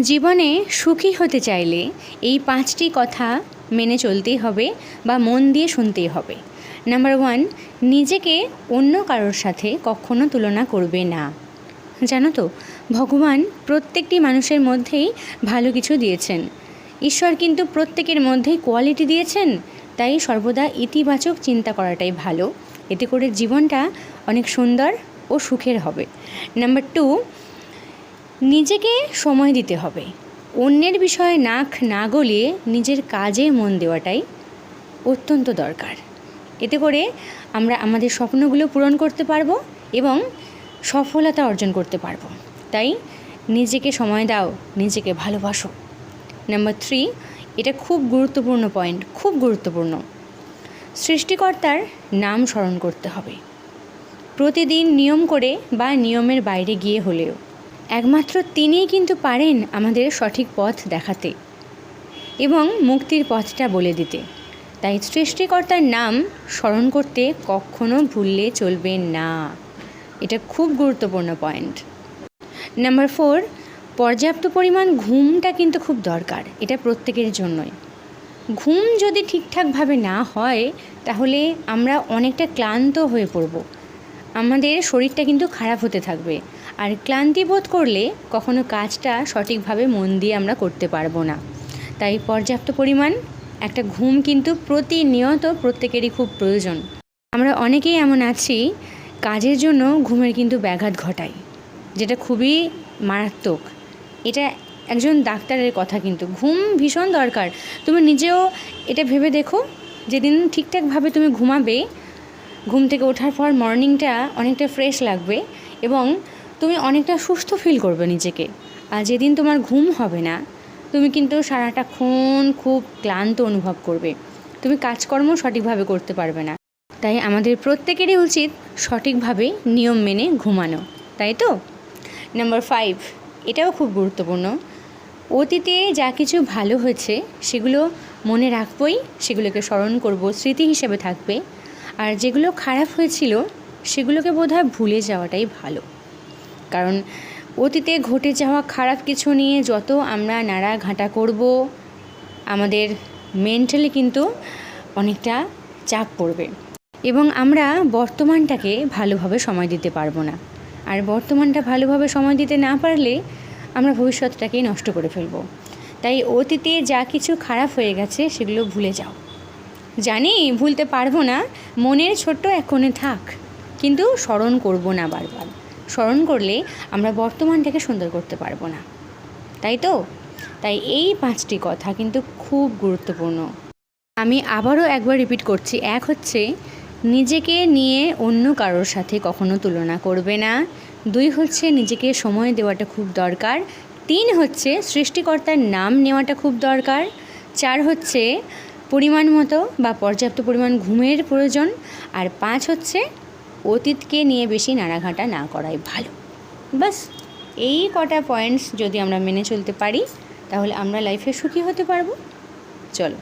জীবনে সুখী হতে চাইলে এই পাঁচটি কথা মেনে চলতেই হবে বা মন দিয়ে শুনতেই হবে। নাম্বার ওয়ান নিজেকে অন্য কারোর সাথে কখনো তুলনা করবে না। জানো তো, ভগবান প্রত্যেকটি মানুষের মধ্যেই ভালো কিছু দিয়েছেন। ঈশ্বর কিন্তু প্রত্যেকের মধ্যেই কোয়ালিটি দিয়েছেন, তাই সর্বদা ইতিবাচক চিন্তা করাটাই ভালো। এতে করে জীবনটা অনেক সুন্দর ও সুখের হবে। নাম্বার টু নিজেকে সময় দিতে হবে। অন্যের বিষয়ে নাক না গলিয়ে নিজের কাজে মন দেওয়াটাই অত্যন্ত দরকার। এতে করে আমরা আমাদের স্বপ্নগুলো পূরণ করতে পারব এবং সফলতা অর্জন করতে পারব। তাই নিজেকে সময় দাও, নিজেকে ভালোবাসো। নাম্বার থ্রি এটা খুব গুরুত্বপূর্ণ পয়েন্ট খুব গুরুত্বপূর্ণ। সৃষ্টিকর্তার নাম স্মরণ করতে হবে। প্রতিদিন নিয়ম করে বা নিয়মের বাইরে গিয়ে হলেও। একমাত্র তিনিই কিন্তু পারেন আমাদের সঠিক পথ দেখাতে এবং মুক্তির পথটা বলে দিতে। তাই সৃষ্টিকর্তার নাম স্মরণ করতে কখনো ভুললে চলবে না। এটা খুব গুরুত্বপূর্ণ পয়েন্ট। নাম্বার ফোর, পর্যাপ্ত পরিমাণ ঘুমটা কিন্তু খুব দরকার, এটা প্রত্যেকের জন্যই। ঘুম যদি ঠিকঠাকভাবে না হয়, তাহলে আমরা অনেকটা ক্লান্ত হয়ে পড়ব। আমাদের শরীরটা কিন্তু খারাপ হতে থাকবে। আর ক্লান্তি বোধ করলে কখনো কাজটা সঠিকভাবে মন দিয়ে আমরা করতে পারব না। তাই পর্যাপ্ত পরিমাণ, একটা ঘুম কিন্তু প্রতিনিয়ত প্রত্যেকেরই খুব প্রয়োজন। আমরা অনেকেই এমন আছি, কাজের জন্য ঘুমের কিন্তু ব্যাঘাত ঘটাই যেটা খুবই মারাত্মক। এটা একজন ডাক্তারের কথা কিন্তু। ঘুম ভীষণ দরকার। তুমি নিজেও এটা ভেবে দেখো, যেদিন ঠিকঠাকভাবে তুমি ঘুমাবে, ঘুম থেকে ওঠার পর মর্নিংটা অনেকটা ফ্রেশ লাগবে এবং তুমি অনেকটা সুস্থ ফিল করবে নিজেকে। আর যেদিন তোমার ঘুম হবে না, তুমি কিন্তু সারাটাক্ষণ খুব ক্লান্ত অনুভব করবে। তুমি কাজকর্ম সঠিকভাবে করতে পারবে না। তাই আমাদের প্রত্যেকেরই উচিত সঠিকভাবে নিয়ম মেনে ঘুমানো, তাই তো? নাম্বার ফাইভ এটাও খুব গুরুত্বপূর্ণ। অতীতে যা কিছু ভালো হয়েছে, সেগুলো মনে রাখবই, সেগুলোকে স্মরণ করব, স্মৃতি হিসেবে থাকবে। আর যেগুলো খারাপ হয়েছিল, সেগুলোকে বোধহয় ভুলে যাওয়াটাই ভালো। কারণ অতীতে ঘটে যাওয়া খারাপ কিছু নিয়ে যত আমরা নাড়া ঘাঁটা করব, আমাদের মেন্টালি কিন্তু অনেকটা চাপ পড়বে। এবং আমরা বর্তমানটাকে ভালোভাবে সময় দিতে পারব না। আর বর্তমানটা ভালোভাবে সময় দিতে না পারলে আমরা ভবিষ্যৎটাকেই নষ্ট করে ফেলব। তাই অতীতে যা কিছু খারাপ হয়ে গেছে সেগুলো ভুলে যাও। জানি ভুলতে পারব না, মনের ছোট্ট এক কোণে থাক, কিন্তু স্মরণ করব না বারবার। স্মরণ করলে আমরা বর্তমানটাকে সুন্দর করতে পারব না। তাই তো? তাই এই পাঁচটি কথা কিন্তু খুব গুরুত্বপূর্ণ। আমি আবারও একবার রিপিট করছি, এক হচ্ছে নিজেকে নিয়ে অন্য কারোর সাথে কখনো তুলনা করবে না। দুই হচ্ছে নিজেকে সময় দেওয়াটা খুব দরকার। তিন হচ্ছে সৃষ্টিকর্তার নাম নেওয়াটা খুব দরকার। চার হচ্ছে পরিমাণ মতো বা পর্যাপ্ত পরিমাণ ঘুমের প্রয়োজন। আর পাঁচ হচ্ছে অতীতকে নিয়ে বেশি নাড়াঘাটা না করাই ভালো। বাস এই কটা পয়েন্টস যদি আমরা মেনে চলতে পারি, তাহলে আমরা লাইফে সুখী হতে পারব। চলো।